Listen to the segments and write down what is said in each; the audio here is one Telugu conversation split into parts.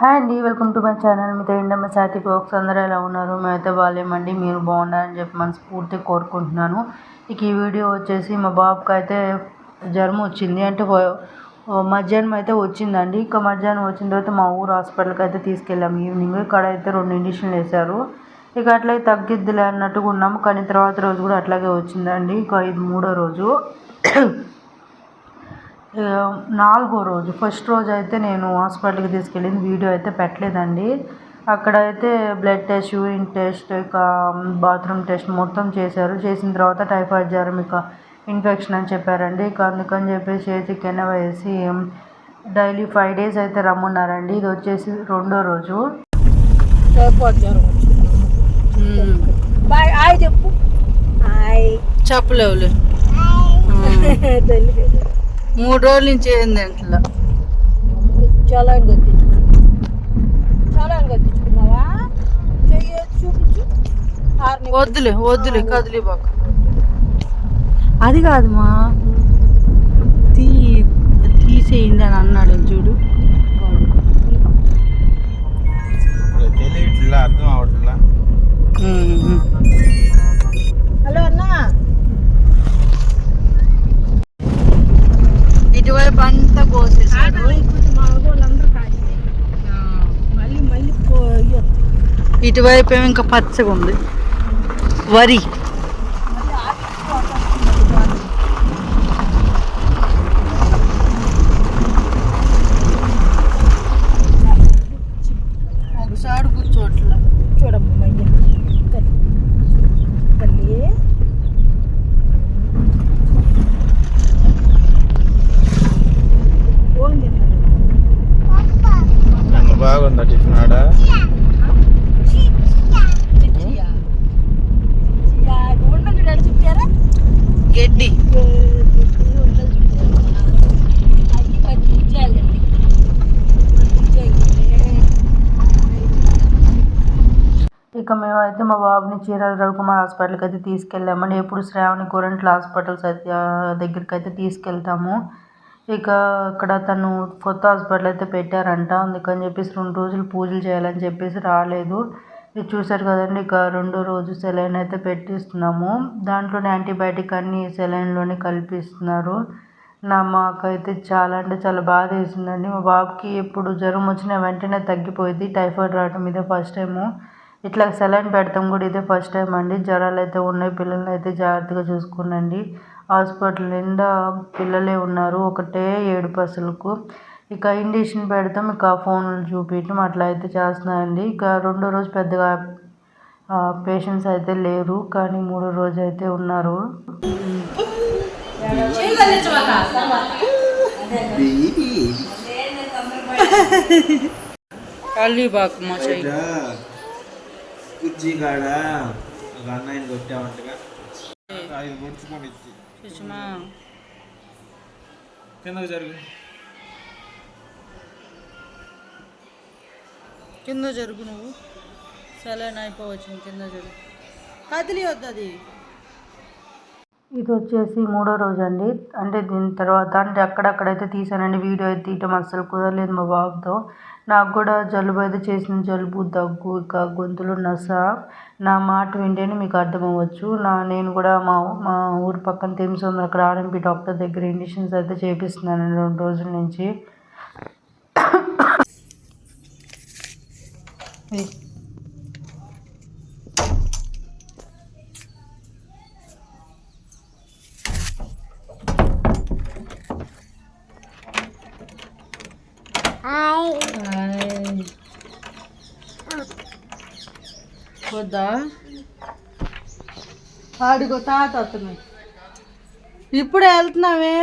హాయ్ అండి వెల్కమ్ టు మై ఛానల్ మీతో ఏంటమ్మా సాతి ఫోక్స్ అందరూ ఎలా ఉన్నారు? మేమైతే బాగాలేమండి మీరు బాగున్నారని చెప్పి మనస్ఫూర్తి కోరుకుంటున్నాను. ఇక ఈ వీడియో వచ్చేసి మా బాబుకి అయితే జ్వరం వచ్చింది. అంటే మధ్యాహ్నం అయితే వచ్చిందండి. ఇక మధ్యాహ్నం వచ్చిన తర్వాత మా ఊరు హాస్పిటల్కి అయితే తీసుకెళ్ళాము ఈవినింగ్ ఇక్కడ అయితే రెండు ఇండిషన్లు వేశారు. ఇక అట్లా తగ్గిద్దిలే అన్నట్టుగా ఉన్నాము. కానీ తర్వాత రోజు కూడా అట్లాగే వచ్చిందండి. ఇక ఇది మూడో రోజు. నాలుగో రోజు ఫస్ట్ రోజు అయితే నేను హాస్పిటల్కి తీసుకెళ్ళింది వీడియో అయితే పెట్టలేదండి. అక్కడ అయితే బ్లడ్ టెస్ట్ యూరిన్ టెస్ట్ ఇక బాత్రూమ్ టెస్ట్ మొత్తం చేశారు. చేసిన తర్వాత టైఫాయిడ్ జ్వరం ఇక ఇన్ఫెక్షన్ అని చెప్పారండి. ఇక అందుకని చెప్పేసి చేతికి కెన వేసి డైలీ ఫైవ్ డేస్ అయితే రమ్మన్నారండి. ఇది వచ్చేసి రెండో రోజు. చెప్పు. చెప్పలేవులే. మూడు రోజుల నుంచి ఏంది అట్లా చాలా చూపించు. వద్దులే వద్దులే కదిలే బాక అది కాదుమా తీ తీసేయండి అని అన్నాడు చూడు. అర్థం అవట్లా ఇటువైపు ఏమో ఇంకా పచ్చగా ఉంది. వరి. ఒకసారి కూర్చోట్లా. చూడమ్మ మయ్య. తల్లి తల్లి ఫోన్ తిన్నాను నన్ను బాగుందా టిఫిన్ ఆడ? గడ్డి. ఇక మేమైతే మా బాబుని చీరాల రవికుమార్ హాస్పిటల్కి అయితే తీసుకెళ్ళామండి. ఎప్పుడు శ్రావణి గోరంట్ల హాస్పిటల్స్ అయితే దగ్గరికి అయితే తీసుకెళ్తాము. ఇక అక్కడ తను కొత్త హాస్పిటల్ అయితే పెట్టారంట. అందుకని చెప్పేసి రెండు రోజులు పూజలు చేయాలని చెప్పేసి రాలేదు. ఇది చూసారు కదండి ఇక రెండో రోజు సెలైన్ అయితే పెట్టిస్తున్నాము. దాంట్లోనే యాంటీబయాటిక్ అన్ని సెలైన్లోనే కల్పిస్తున్నారు. నా మాకైతే చాలా అంటే చాలా బాధ వేసిందండి. మా బాబుకి ఎప్పుడు జ్వరం వచ్చినా వెంటనే తగ్గిపోయింది. టైఫాయిడ్ రావటం ఇదే ఫస్ట్ టైము. ఇట్లా సెలైన్ పెడతాం కూడా ఇదే ఫస్ట్ టైం అండి. జ్వరాలు అయితే ఉన్నాయి పిల్లల్ని అయితే జాగ్రత్తగా చూసుకోనండి. హాస్పిటల్ నిండా పిల్లలే ఉన్నారు ఒకటే ఏడుపు అసలుకు ఇక ఇంజక్షన్ పెడతాం. ఇక ఫోన్లు చూపించడం అట్లా అయితే చేస్తున్నాయండి ఇక రెండో రోజు పెద్దగా పేషెంట్స్ అయితే లేరు. కానీ మూడో రోజు అయితే ఉన్నారు. అలీబాగ్ మా చెయ్యి. కుర్చీ కాడ ఒక అన్నయ్యని కొట్టామంటగా ఐదు పొడుచుకొని ఇచ్చి సుష్మా. కిందకు జరుగు. కింద జరుగు నువ్వు. సెలైన్ అయిపోవచ్చు కింద జరుగు. కదిలి ఇది వచ్చేసి మూడో రోజు అండి అంటే దీని తర్వాత అంటే అక్కడక్కడైతే తీసానండి వీడియో అయితే తీయటం అస్సలు కుదరలేదు మా బాబుతో. నాకు కూడా జలుబు అయితే చేసిన జలుబు దగ్గు ఇక గొంతులు నస. నా మాట వింటేనే మీకు అర్థమవ్వచ్చు. నా నేను కూడా మా మా ఊరు పక్కన తెమ్స్ అక్కడ ఆర్ఎంపీ డాక్టర్ దగ్గర ఇంజక్షన్స్ అయితే చేపిస్తున్నాను రెండు రోజుల నుంచి ఏయ్. హాయ్. వద్దా ఆడిగో తాత వస్తున్నాయి ఇప్పుడే వెళ్తున్నామే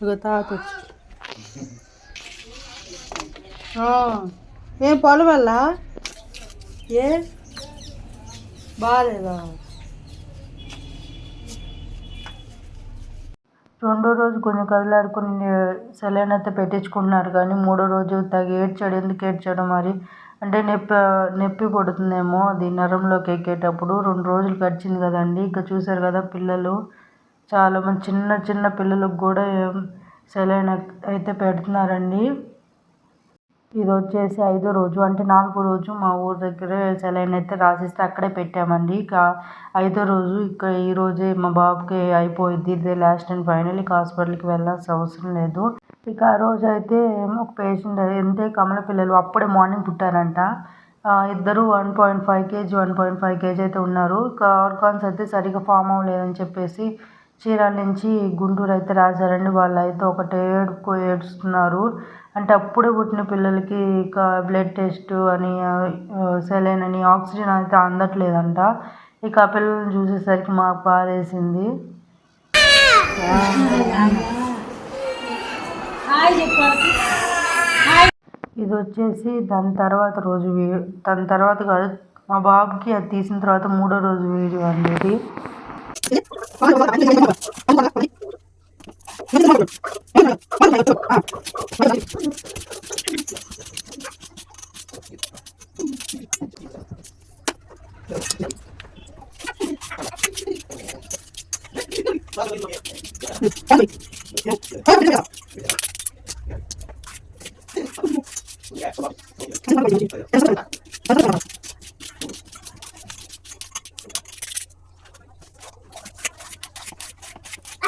ఇగో తాత వచ్చి ఏం పొలం వల్ల? ఏ? బాగాలేదా రెండో రోజు కొంచెం కదలాడుకుని సెలైన్ అయితే పెట్టించుకుంటున్నారు కానీ మూడో రోజు తగి ఏడ్చాడు. ఎందుకు ఏడ్చాడు మరి? అంటే నొప్పి నొప్పి పడుతుందేమో అది నరంలోకి ఎక్కేటప్పుడు. రెండు రోజులు గడిచింది కదండి. ఇక చూశారు కదా పిల్లలు. చాలామంది చిన్న చిన్న పిల్లలకు కూడా సెలైన్ అయితే పెడుతున్నారండి. ఇది వచ్చేసి ఐదో రోజు అంటే నాలుగో రోజు మా ఊరు దగ్గర సెలైన్ అయితే రాసిస్తే అక్కడే పెట్టామండి. ఇక ఐదో రోజు ఇక్కడ ఈ రోజే మా బాబుకి అయిపోయింది ఇదే లాస్ట్ అండ్ ఫైనల్ ఇక హాస్పిటల్కి వెళ్ళాల్సిన అవసరం లేదు. ఇక ఆ రోజు అయితే ఒక పేషెంట్ ఎంతే కమల పిల్లలు అప్పుడే మార్నింగ్ పుట్టారంట. ఇద్దరు one point five KG one point five KG అయితే ఉన్నారు. ఇక ఆర్గాన్స్ అయితే సరిగా ఫామ్ అవ్వలేదని చెప్పేసి చీరాల నుంచి గుంటూరు అయితే రాశారండి. వాళ్ళు అయితే ఒకటే ఏడుపు ఏడుస్తున్నారు. అంటే అప్పుడే పుట్టిన పిల్లలకి ఇక బ్లడ్ టెస్ట్ అని సెలైన్ అని ఆక్సిజన్ అయితే అందట్లేదంట. ఇక ఆ పిల్లల్ని చూసేసరికి మాకు బాధేసింది ఇది వచ్చేసి దాని తర్వాత రోజు వీ- దాని తర్వాత కాదు మా బాబుకి అది తీసిన తర్వాత మూడో రోజు వీడియో అండి ఇది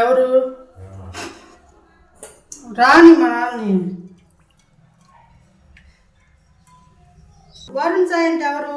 ఎవరు రాని మనల్ని. నాన్ని వరుణ్ సాయి అంటే ఎవరు?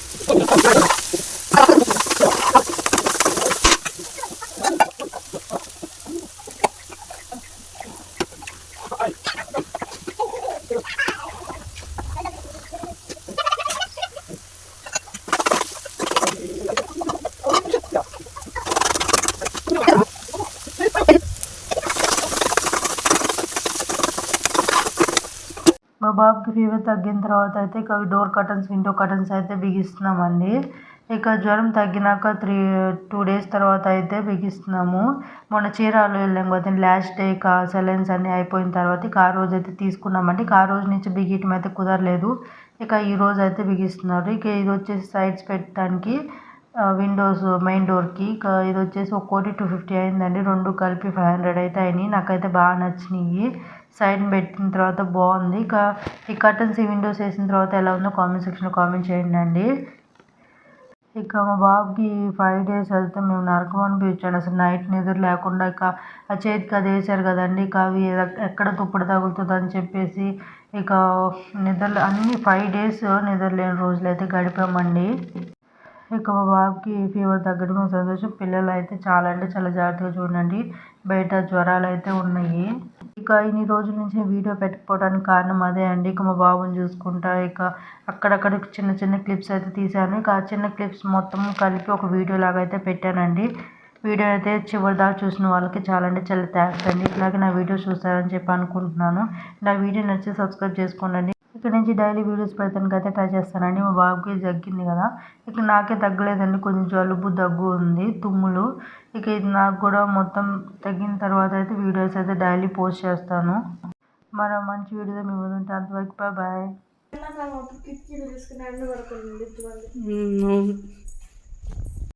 బాబుకి ఫీవర్ తగ్గిన తర్వాత అయితే ఇక డోర్ కర్టన్స్ విండో కర్టన్స్ అయితే బిగిస్తున్నామండి. ఇక జ్వరం తగ్గినాక త్రీ టూ డేస్ తర్వాత అయితే బిగిస్తున్నాము. మొన్న చీరాలు వెళ్ళాం కదా లాస్ట్ డే ఇక సెలైన్స్ అన్నీ అయిపోయిన తర్వాత ఇక ఆ రోజు అయితే తీసుకున్నామండి. ఇక ఆ రోజు నుంచి బిగియటం అయితే కుదరలేదు. ఇక ఈ రోజు అయితే బిగిస్తున్నారు. ఇక ఇది వచ్చేసి సైడ్స్ పెట్టడానికి విండోస్ మెయిన్ డోర్కి ఇది వచ్చేసి ఒక్కోటి టూ ఫిఫ్టీ అయిందండి. రెండు కలిపి ఫైవ్ హండ్రెడ్ అయితే అయినాయి. నాకైతే బాగా నచ్చినాయి. సైడ్ పెట్టిన తర్వాత బాగుంది. ఇక ఈ కర్టన్స్ ఈ విండోస్ వేసిన తర్వాత ఎలా ఉందో కామెంట్ సెక్షన్లో కామెంట్ చేయండి అండి. ఇక మా బాబుకి ఫైవ్ డేస్ వెళ్తే మేము నరకం అనిపించాడు అసలు నైట్ నిద్ర లేకుండా ఇక ఆ చేతికి అది వేసారు కదండి. ఇక అవి ఎక్కడ తుప్పుడు తగులుతుంది అని చెప్పేసి ఇక నిద్ర అన్ని ఫైవ్ డేస్ నిద్ర లేని రోజులు అయితే గడిపామండి. ఇక మా బాబుకి ఫీవర్ తగ్గడం సంతోషం. పిల్లలు అయితే చాలా అంటే చాలా జాగ్రత్తగా చూడండి. బయట జ్వరాలు అయితే ఉన్నాయి. ఇక ఇన్ని రోజుల నుంచి వీడియో పెట్టకపోవడానికి కారణం అదే అండి. ఇక మా బాబుని చూసుకుంటా ఇక అక్కడక్కడ చిన్న చిన్న క్లిప్స్ అయితే తీశాను. ఇక ఆ చిన్న క్లిప్స్ మొత్తం కలిపి ఒక వీడియో లాగా అయితే పెట్టానండి. వీడియో అయితే చివరి దాకా చూసిన వాళ్ళకి చాలా అంటే చాలా థ్యాంక్స్ అండి. ఇట్లాగే నా వీడియో చూస్తారని చెప్పి అనుకుంటున్నాను. నా వీడియో నచ్చి సబ్స్క్రైబ్ చేసుకోండి. ఇక్కడ నుంచి డైలీ వీడియోస్ పెడతానికి అయితే ట్రై చేస్తానండి మా బాబుకి తగ్గింది కదా. ఇక నాకే తగ్గలేదండి కొంచెం జలుబు దగ్గు ఉంది తుమ్ములు. ఇక ఇది నాకు కూడా మొత్తం తగ్గిన తర్వాత అయితే వీడియోస్ అయితే డైలీ పోస్ట్ చేస్తాను. మరో మంచి వీడియో మీ ముందు ఉంటే అంతవరకు బాయ్